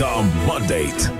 The Mandate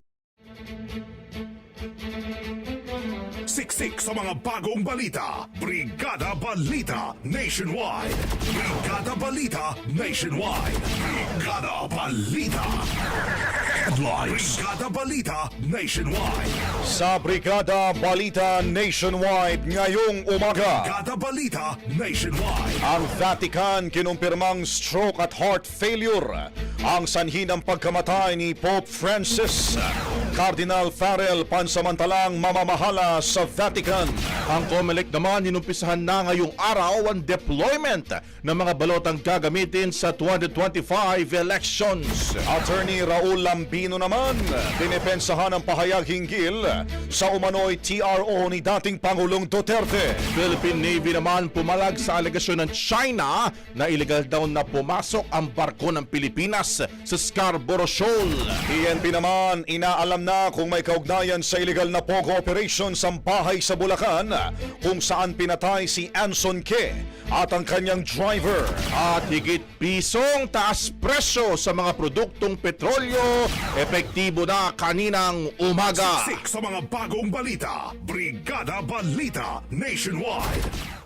Siksik sa mga bagong balita. Brigada Balita Nationwide. Brigada Balita Nationwide. Brigada Balita. Headlines. Brigada Balita Nationwide. Sa Brigada Balita Nationwide ngayong umaga. Brigada Balita Nationwide. Ang Vatican kinumpirmang stroke at heart failure ang sanhi ng pagkamatay ni Pope Francis. Cardinal Farrell pansamantalang mamamahala sa Vatican. Ang COMELEC naman inumpisahan na ngayong araw ang deployment ng mga balotang gagamitin sa 2025 elections. Attorney Raul Lambino naman, dinipensahan ang pahayag hinggil sa umano'y TRO ni dating Pangulong Duterte. Philippine Navy naman pumalag sa alegasyon ng China na illegal daw na pumasok ang barko ng Pilipinas sa Scarborough Shoal. PNP naman, inaalam na kung may kaugnayan sa illegal na POGO operation sa bahay sa Bulacan kung saan pinatay si Anson Ke at ang kanyang driver. At higit pisong taas presyo sa mga produktong petrolyo, epektibo na kaninang umaga. Siksik sa mga bagong balita. Brigada Balita Nationwide.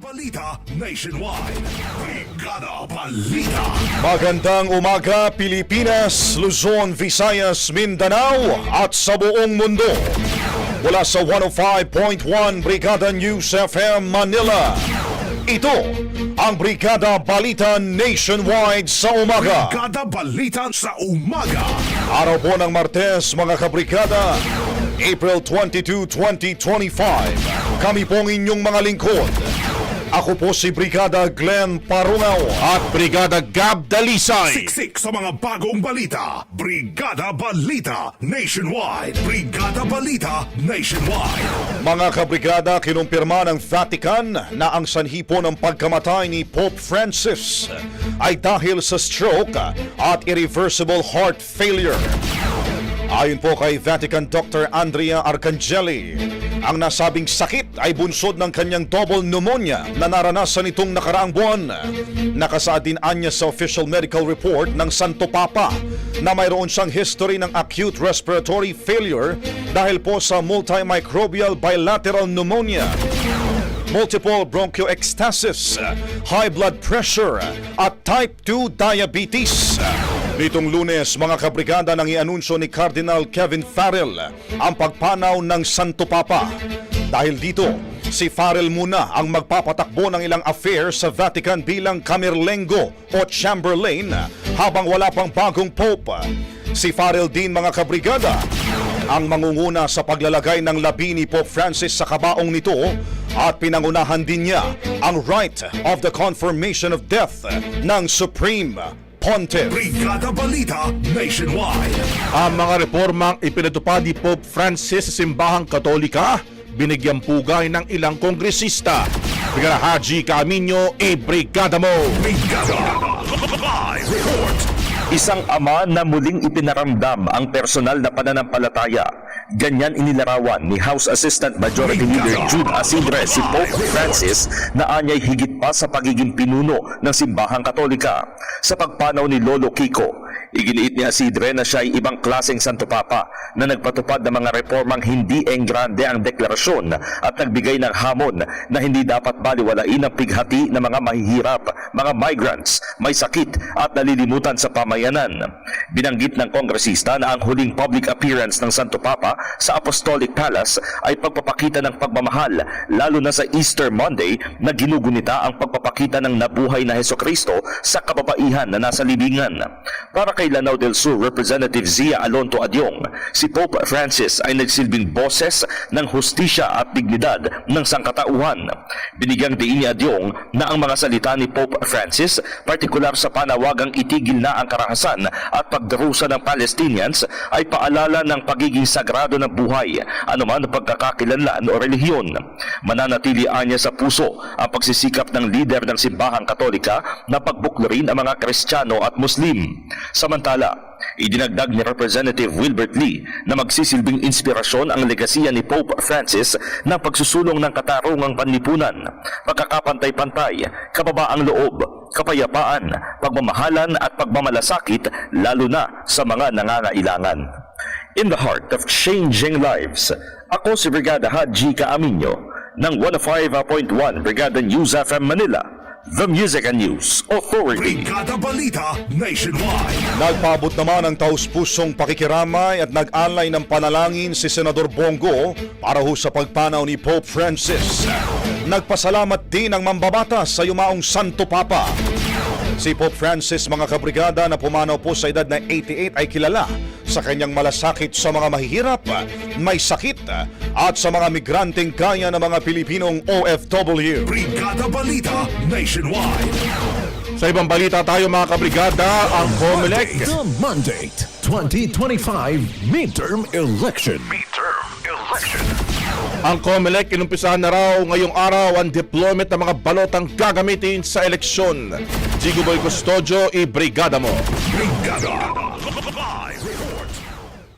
Balita Nationwide. Brigada Balita. Magandang umaga Pilipinas, Luzon, Visayas, Mindanao at sa buong mundo. Mula sa 105.1 Brigada News FM Manila. Ito ang Brigada Balita Nationwide sa umaga. Brigada Balita sa umaga. Araw po ng Martes mga kabrigada, April 22, 2025. Kami pong inyong mga lingkod. Ako po si Brigada Glenn Parungaw At Brigada Gab Dalisay. Siksik sa mga bagong balita. Brigada Balita Nationwide. Brigada Balita Nationwide. Mga kabrigada, kinumpirma ng Vatican na ang sanhi po ng pagkamatay ni Pope Francis ay dahil sa stroke at irreversible heart failure. Ayon po kay Vatican Dr. Andrea Arcangeli, ang nasabing sakit ay bunsod ng kanyang double pneumonia na naranasan itong nakaraang buwan. Nakasaad din anya sa official medical report ng Santo Papa na mayroon siyang history ng acute respiratory failure dahil po sa multimicrobial bilateral pneumonia multiple bronchoectasis, high blood pressure, at type 2 diabetes. Nitong lunes, mga kabrigada nang ianunsyo ni Cardinal Kevin Farrell ang pagpanaw ng Santo Papa. Dahil dito, si Farrell muna ang magpapatakbo ng ilang affairs sa Vatican bilang Camerlengo o Chamberlain habang wala pang bagong Pope. Si Farrell din mga kabrigada ang mangunguna sa paglalagay ng labi ni Pope Francis sa kabaong nito at pinangunahan din niya ang right of the confirmation of death ng Supreme Pontiff. Brigada Balita Nationwide. Ang mga reformang ipinatupad ni Pope Francis sa simbahang katolika, binigyang pugay ng ilang kongresista. Brigada Haji Camino, i-brigada mo! Brigada Live Report. Isang ama na muling ipinaramdam ang personal na pananampalataya. Ganyan inilarawan ni House Assistant Majority Leader Jude Asidre si Pope Francis na anyay higit pa sa pagiging pinuno ng simbahang katolika. Sa pagpanaw ni Lolo Kiko, iginiit ni Asidre na siya ay ibang klaseng Santo Papa na nagpatupad ng mga reformang hindi enggrande ang deklarasyon at nagbigay ng hamon na hindi dapat baliwalain ang pighati ng mga mahihirap, mga migrants, may sakit at nalilimutan sa pamayanan. Binanggit ng kongresista na ang huling public appearance ng Santo Papa sa Apostolic Palace ay pagpapakita ng pagmamahal lalo na sa Easter Monday na ginugunita ang pagpapakita ng nabuhay na Heso Kristo sa kababaihan na nasa libingan. Para kay Lanao del Sur Representative Zia Alonto Adyong, si Pope Francis ay nagsilbing boses ng hustisya at dignidad ng sangkatauhan. Binigyang diin ni Adyong na ang mga salita ni Pope Francis, partikular sa panawagang itigil na ang karahasan at pagdarusa ng Palestinians ay paalala ng pagiging sagrado ng buhay, anuman pagkakakilanlan o relihiyon. Mananatili anya sa puso ang pagsisikap ng lider ng simbahang katolika na pagbuklarin ang mga Kristiyano at Muslim. Samantala, idinagdag ni Representative Wilbert Lee na magsisilbing inspirasyon ang legasiya ni Pope Francis ng pagsusulong ng katarungang panlipunan, pagkakapantay-pantay, kababaang loob, kapayapaan, pagmamahalan at pagmamalasakit lalo na sa mga nangangailangan. In the heart of changing lives, ako si Brigada Haji Kaaminyo ng 105.1 Brigada News FM Manila, The Music and News Authority. Brigada Balita Nationwide. Nagpaabot naman ang taus-pusong pakikiramay at nag-alay ng panalangin si Senador Bongo para ho sa pagpanaw ni Pope Francis. Nagpasalamat din ang mambabatas sa yumaong Santo Papa. Si Pope Francis mga kabrigada na pumanaw po sa edad na 88 ay kilala sa kanyang malasakit sa mga mahihirap, may sakit at sa mga migranteng kaya ng mga Pilipinong OFW. Brigada Balita Nationwide. Sa ibang balita tayo mga kabrigada, ang COMELEC The Mandate 2025 Midterm Election. Midterm Election. Ang COMELEC inumpisahan na raw ngayong araw ang deployment ng mga balotang gagamitin sa eleksyon. Jigo Boy Custodio, i-brigada mo. Brigada.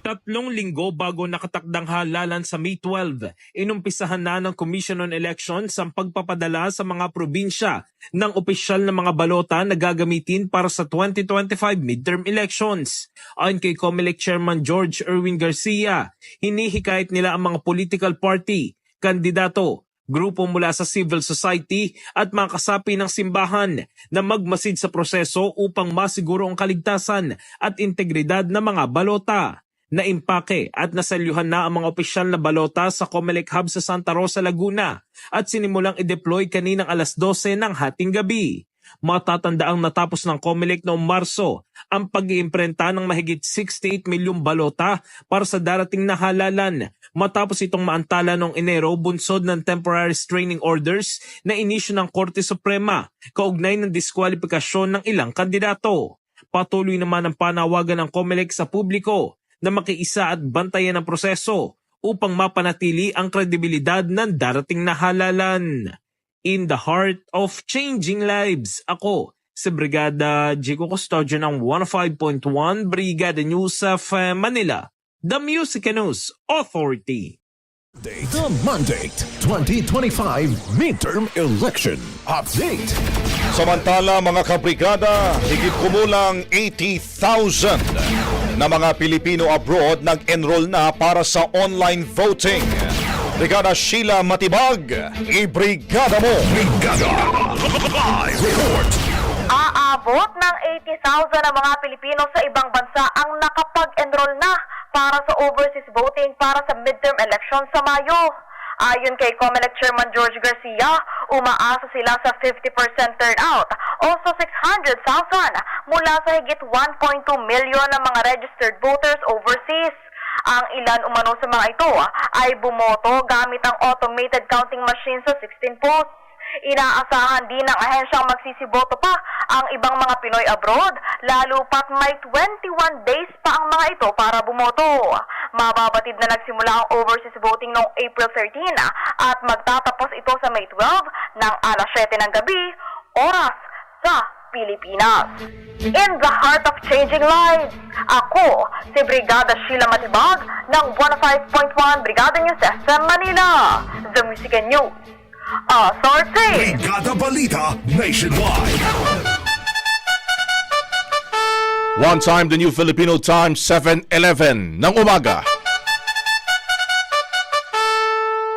Tatlong linggo bago nakatakdang halalan sa May 12, inumpisahan na ng Commission on Elections ang pagpapadala sa mga probinsya ng opisyal na mga balota na gagamitin para sa 2025 midterm elections. Ayon kay COMELEC Chairman George Erwin Garcia, hinihikayat nila ang mga political party, kandidato grupo mula sa civil society at mga kasapi ng simbahan na magmasid sa proseso upang masiguro ang kaligtasan at integridad ng mga balota. Naimpake at nasalyuhan na ang mga opisyal na balota sa Comelec Hub sa Santa Rosa, Laguna at sinimulang i-deploy kaninang alas 12 ng hating gabi. Matatandaang natapos ng COMELEC noong Marso ang pag-iimprenta ng mahigit 68 milyong balota para sa darating na halalan matapos itong maantala noong Enero bunsod ng temporary restraining orders na inisyu ng Korte Suprema kaugnay ng diskwalifikasyon ng ilang kandidato. Patuloy naman ang panawagan ng COMELEC sa publiko na makiisa at bantayan ang proseso upang mapanatili ang kredibilidad ng darating na halalan in the heart of changing lives. Ako, si Brigada Jico Custodio ng 105.1 Brigada News of Manila, the Music News Authority. The Mandate 2025 Midterm Election Update. Samantala mga kabrigada, higit kumulang 80,000 na mga Pilipino abroad nag-enroll na para sa online voting. Brigada Sheila Matibag, i-brigada mo! Brigada Live Report. Aabot ng 80,000 na mga Pilipino sa ibang bansa ang nakapag-enroll na para sa overseas voting para sa midterm election sa Mayo. Ayon kay COMELEC Chairman George Garcia, umaasa sila sa 50% turnout o sa 600,000 mula sa higit 1.2 million na mga registered voters overseas. Ang ilan umano sa mga ito ay bumoto gamit ang automated counting machine sa 16 posts. Inaasahan din ng ahensyang magsisiboto pa ang ibang mga Pinoy abroad, lalo pat may 21 days pa ang mga ito para bumoto. Mababatid na nagsimula ang overseas voting noong April 13 at magtatapos ito sa May 12 ng alas 7 ng gabi, oras sa Pilipinas. In the heart of changing lives, ako si Brigada Sheila Matibag ng 105.1 Brigada News SM Manila, The Music and News. Authority! Brigada Balita Nationwide. One time, the new Filipino time, 7.11 ng umaga.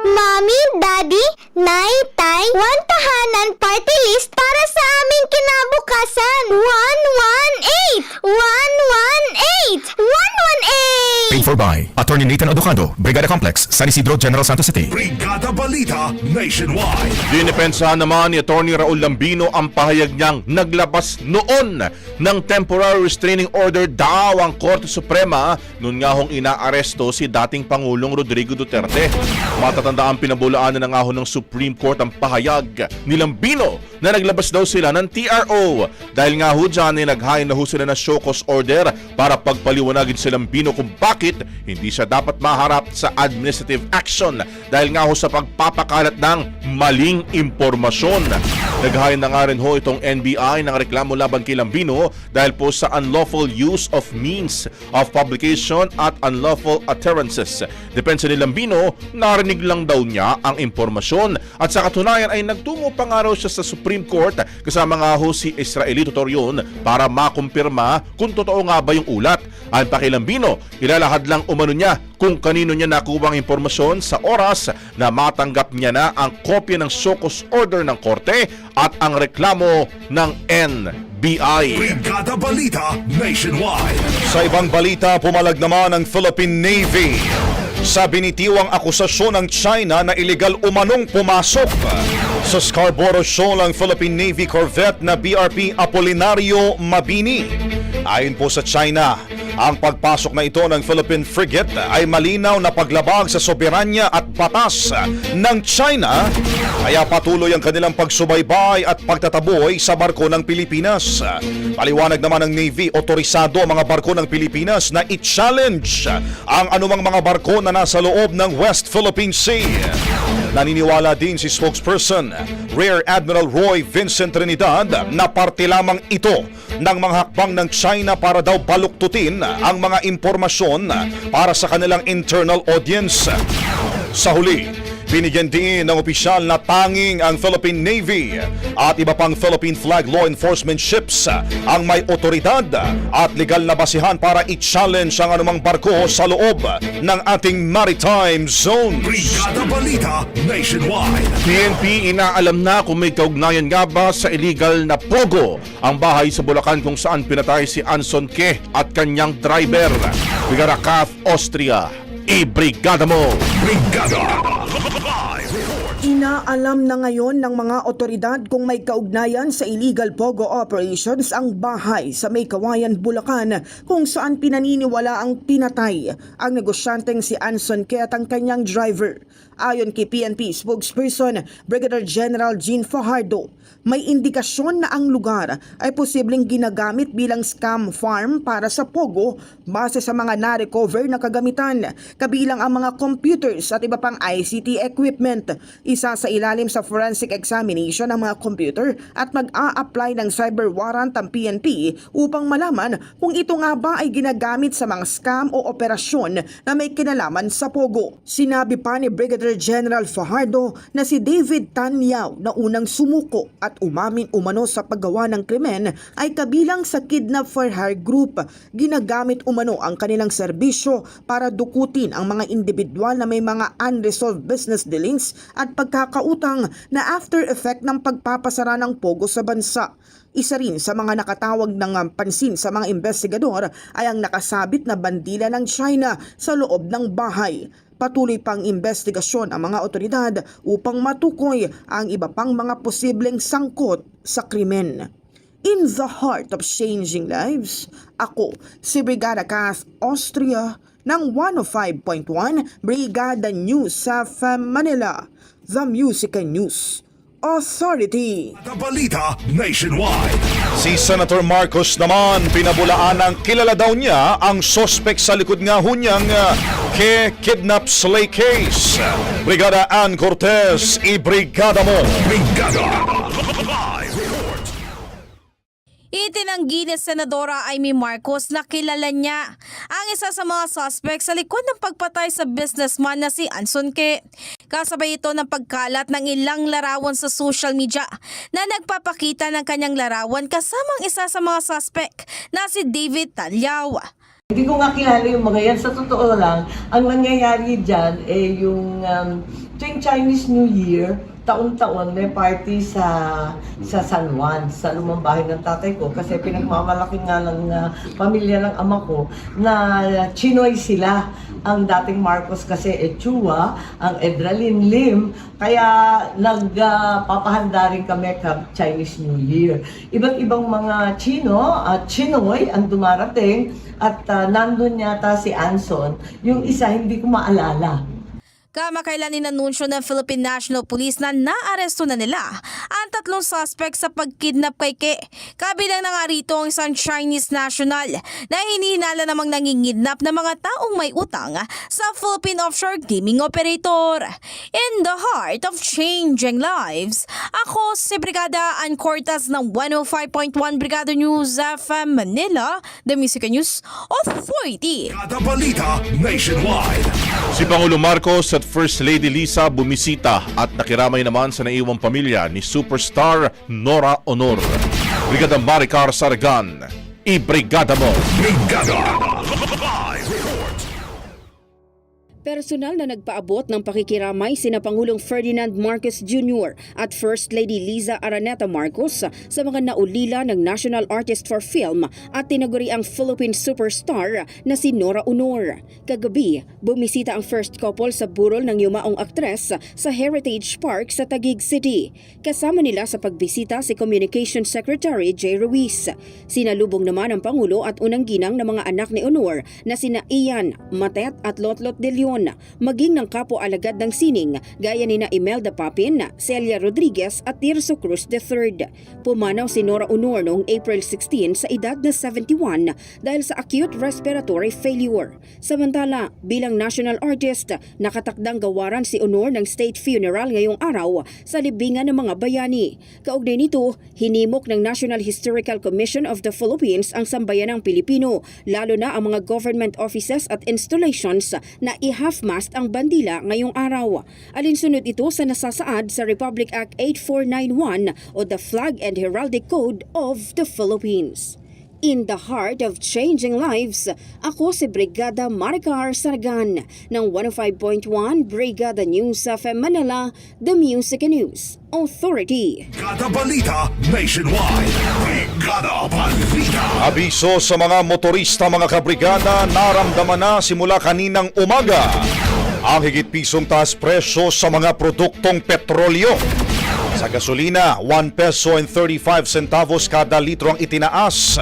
Mommy, Daddy, Nay, Tay, one tahanan party list para sa aming kinabukasan. 118! 118! 118! Paid for by Attorney Nathan Odocado, Brigada Complex, San Isidro, General Santos City. Brigada Balita Nationwide. Dinipensahan naman ni Attorney Raul Lambino ang pahayag niyang naglabas noon ng temporary restraining order daw ang Korte Suprema noon nga hong inaaresto si dating Pangulong Rodrigo Duterte. Matatanda ang pinabulaanan ng ahon ng Supreme Court ang pahayag ni Lambino na naglabas daw sila ng TRO dahil nga ho dyan ay naghain na ho sila ng show cause order para pagpaliwanagin si Lambino kung bakit hindi siya dapat maharap sa administrative action dahil nga ho sa pagpapakalat ng maling impormasyon. Naghain na nga rin ho itong NBI ng reklamo laban kay Lambino dahil po sa unlawful use of means of publication at unlawful utterances. Depensa ni Lambino, narinig lang daw niya ang impormasyon at sa katunayan ay nagtungo pa nga siya sa Supreme Court kasama nga ho si Israelito Torion para makumpirma kung totoo nga ba yung ulat. Ayon pa kay Lambino, ilalahad lang umano niya kung kanino niya nakuha ang impormasyon sa oras na matanggap niya na ang kopya ng Sokos Order ng Korte at ang reklamo ng NBI. Brigada Balita Nationwide. Sa ibang balita, pumalag naman ang Philippine Navy sa binitiwang akusasyon ng China na illegal umanong pumasok sa Scarborough Shoal ang Philippine Navy corvette na BRP Apolinario Mabini. Ayon po sa China, ang pagpasok na ito ng Philippine frigate ay malinaw na paglabag sa soberanya at batas ng China kaya patuloy ang kanilang pagsubaybay at pagtataboy sa barko ng Pilipinas. Paliwanag naman ng Navy, otorisado ang mga barko ng Pilipinas na i-challenge ang anumang mga barko na nasa loob ng West Philippine Sea. Naniniwala din si spokesperson Rear Admiral Roy Vincent Trinidad na parte lamang ito ng mga hakbang ng China para daw baluktutin ang mga impormasyon para sa kanilang internal audience. Sa huli, Binigyan din ng opisyal na tanging ang Philippine Navy at iba pang Philippine flag law enforcement ships ang may otoridad at legal na basihan para i-challenge ang anumang barko sa loob ng ating maritime zone. Brigada Balita Nationwide. PNP inaalam na kung may kaugnayan nga ba sa illegal na pogo ang bahay sa Bulacan kung saan pinatay si Anson Ke at kanyang driver. Brigada Kath, Austria. I-brigada mo! Brigada. Inaalam na ngayon ng mga otoridad kung may kaugnayan sa illegal pogo operations ang bahay sa May Kawayan, Bulacan kung saan pinaniniwala ang pinatay ang negosyanteng si Anson Ke at ang kanyang driver. Ayon kay PNP spokesperson Brigadier General Jean Fajardo, may indikasyon na ang lugar ay posibleng ginagamit bilang scam farm para sa pogo base sa mga na-recover na kagamitan, kabilang ang mga computers at iba pang ICT equipment. Isa sa ilalim sa forensic examination ng mga computer at mag-a-apply ng cyber warrant ang PNP upang malaman kung ito nga ba ay ginagamit sa mga scam o operasyon na may kinalaman sa pogo. Sinabi pa ni Brigadier General Fajardo na si David Tanyao na unang sumuko at umamin umano sa paggawa ng krimen ay kabilang sa Kidnap for Hire Group. Ginagamit umano ang kanilang serbisyo para dukutin ang mga individual na may mga unresolved business dealings at pagkakautang na after effect ng pagpapasara ng pogo sa bansa. Isa rin sa mga nakatawag ng pansin sa mga investigador ay ang nakasabit na bandila ng China sa loob ng bahay. Patuloy pang investigasyon ang mga otoridad upang matukoy ang iba pang mga posibleng sangkot sa krimen. In the heart of changing lives, ako si Brigada Kath Austria ng 105.1 Brigada News sa Manila, The Music and News Authority. The Balita Nationwide. Si Senator Marcos naman, pinabulaan ng kilala daw niya ang sospek sa likod nga ho niyang uh, ke kidnap slay case. Brigada Ann Cortez, i-brigada mo. Brigada. Itinanggi ni Senadora Amy Marcos na kilala niya ang isa sa mga suspect sa likod ng pagpatay sa businessman na si Anson Ke. Kasabay ito ng pagkalat ng ilang larawan sa social media na nagpapakita ng kanyang larawan kasamang isa sa mga suspect na si David Talyao. Hindi ko nga kilala yung mga yan. Sa totoo lang, ang nangyayari dyan, eh, yung um, tuwing Chinese New Year, taon-taon may party sa sa San Juan, sa lumang bahay ng tatay ko. Kasi pinagmamalaki nga ng uh, pamilya ng ama ko na Chinoy sila. Ang dating Marcos kasi Echua, ang Edralin Lim. Kaya nagpapahanda rin kami ka Chinese New Year. Iba't ibang mga Chino at Chinoy ang dumarating at uh, nandun yata si Anson. Yung isa hindi ko maalala. Kamakailan inanunsyo ng Philippine National Police na naaresto na nila tatlong suspect sa pagkidnap kay Ke. Kabilang na nga rito ang isang Chinese national na hinihinala namang nangingidnap ng mga taong may utang sa Philippine Offshore Gaming Operator. In the heart of changing lives, ako si Brigada Ann Cortas ng 105.1 Brigada News FM Manila, The Music News Authority. The Balita Nationwide. Si Pangulo Marcos at First Lady Lisa bumisita at nakiramay naman sa naiwang pamilya ni superstar Nora Honor. Brigada Maricar Saragan. I-brigada mo! Brigada. Personal na nagpaabot ng pakikiramay sina Pangulong Ferdinand Marcos Jr. at First Lady Liza Araneta Marcos sa mga naulila ng National Artist for Film at tinaguri ang Philippine superstar na si Nora Honor. Kagabi, bumisita ang first couple sa burol ng yumaong aktres sa Heritage Park sa Taguig City. Kasama nila sa pagbisita si Communications Secretary Jay Ruiz. Sinalubong naman ang Pangulo at unang ginang ng mga anak ni Honor na sina Ian, Matet at Lotlot de Leon, maging ng kapo alagad ng sining gaya ni na Imelda Papin, Celia Rodriguez at Tirso Cruz III. Pumanaw si Nora Honor noong April 16 sa edad na 71 dahil sa acute respiratory failure. Samantala, bilang national artist, nakatakdang gawaran si Honor ng state funeral ngayong araw sa libingan ng mga bayani. Kaugnay nito, hinimok ng National Historical Commission of the Philippines ang sambayanang Pilipino, lalo na ang mga government offices at installations na ihahanda half-mast ang bandila ngayong araw. Alinsunod ito sa nasasaad sa Republic Act 8491 o the Flag and Heraldic Code of the Philippines. In the heart of changing lives, ako si Brigada Maricar Sargan ng 105.1 Brigada News of Manila, The Music and News Authority. Kada balita nationwide. Brigada Balita. Abiso sa mga motorista mga kabrigada, naramdaman na simula kaninang umaga ang higit pisong taas presyo sa mga produktong petrolyo. Sa gasolina, 1 peso and 35 centavos kada litro ang itinaas.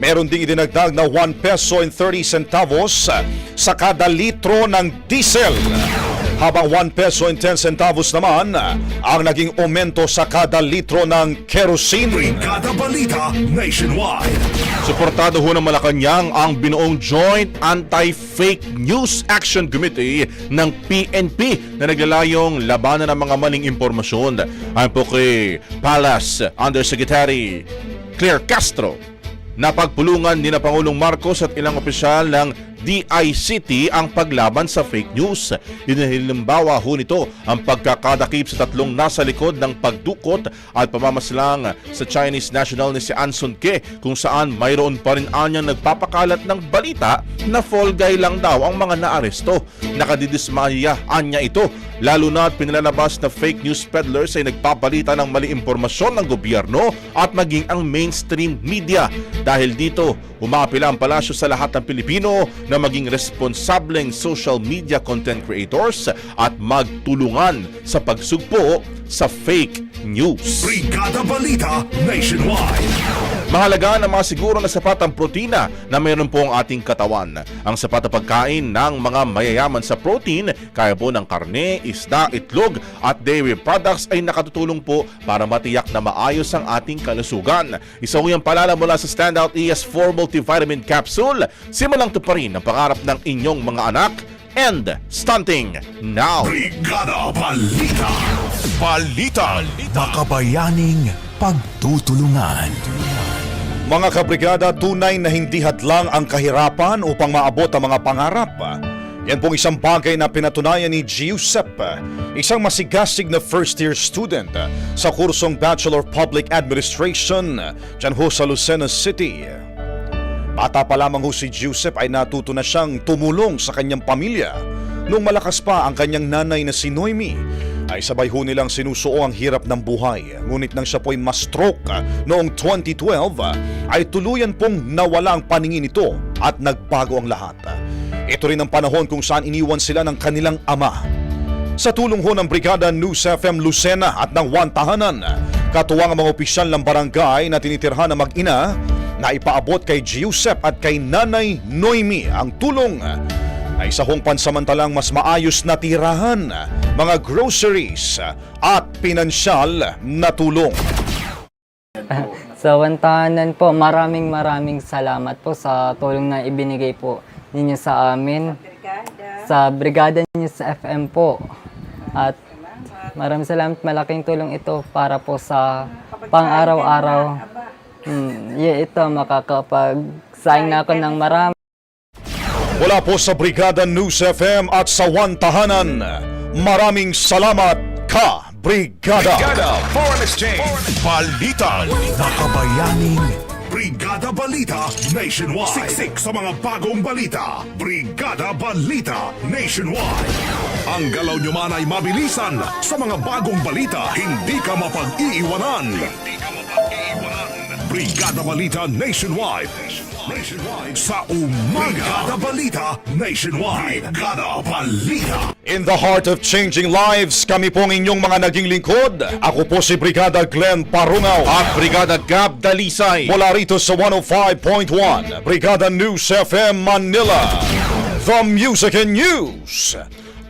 Meron ding idinagdag na 1 peso and 30 centavos sa kada litro ng diesel. Habang 1 peso and 10 centavos naman ang naging aumento sa kada litro ng kerosene. Kada balita nationwide. Suportado ho ng Malacanang ang binuong Joint Anti-Fake News Action Committee ng PNP na naglalayong labanan ng mga maling impormasyon. Ayon po kay Palace Undersecretary Claire Castro, napagpulungan ni na Pangulong Marcos at ilang opisyal ng DICT ang paglaban sa fake news. Inihilimbawa ho nito ang pagkakadakip sa tatlong nasa likod ng pagdukot at pamamaslang sa Chinese national ni si Anson Ke kung saan mayroon pa rin anyang nagpapakalat ng balita na fall guy lang daw ang mga naaresto. Nakadidismaya anya ito lalo na at pinilalabas na fake news peddlers ay nagpabalita ng mali impormasyon ng gobyerno at maging ang mainstream media. Dahil dito, umapila ang palasyo sa lahat ng Pilipino na maging responsableng social media content creators at magtulungan sa pagsugpo sa fake news. Brigada Balita nationwide. Mahalaga na masiguro na sapat ang protina na mayroon po ang ating katawan. Ang sapat na pagkain ng mga mayayaman sa protein, kaya po ng karne, isda, itlog at dairy products ay nakatutulong po para matiyak na maayos ang ating kalusugan. Isa ho yung palala mula sa Standout ES4 Multivitamin Capsule. Simulang tuparin ang pangarap ng inyong mga anak and stunting now. Brigada Balita. Balita. Makabayaning pagtutulungan. Mga kabrigada, tunay na hindi hadlang ang kahirapan upang maabot ang mga pangarap. Yan pong isang bagay na pinatunayan ni Giuseppe, isang masigasig na first-year student sa kursong Bachelor of Public Administration dyan ho sa Lucena City. Bata pa lamang ho si Giuseppe ay natuto na siyang tumulong sa kanyang pamilya. Nung malakas pa ang kanyang nanay na si Noemi, ay sabay ho nilang sinusuo ang hirap ng buhay. Ngunit nang siya po'y ma-stroke noong 2012, ay tuluyan pong nawala ang paningin nito at nagbago ang lahat. Ito rin ang panahon kung saan iniwan sila ng kanilang ama. Sa tulong ho ng Brigada News FM Lucena at ng One Tahanan, katuwang ang mga opisyal ng barangay na tinitirhan ng mag-ina na ipaabot kay Giuseppe at kay Nanay Noemi ang tulong na isa hong pansamantalang mas maayos na tirahan, mga groceries at pinansyal na tulong. Sa Wantahanan po, maraming maraming salamat po sa tulong na ibinigay po ninyo sa amin. Sa Brigada News FM po. At maraming salamat, malaking tulong ito para po sa pang-araw-araw. Hmm, yeah, ito, makakapag-sign na ako ng marami. Mula po sa Brigada News FM at sa One Tahanan, maraming salamat ka, Brigada! Foreign Exchange. Balita. Makabayaning Brigada Balita Nationwide. Siksik sa mga bagong balita. Brigada Balita Nationwide. Ang galaw nyo man ay mabilisan sa mga bagong balita. Hindi ka mapag-iiwanan. Hindi ka mapag-iiwanan. Brigada Balita Nationwide. Nationwide sa umaga. Brigada Balita Nationwide. Brigada Balita. In the heart of changing lives, kami pong inyong mga naging lingkod. Ako po si Brigada Glenn Parungaw. At Brigada Gab Dalisay. Mula rito sa 105.1, Brigada News FM Manila. The Music and News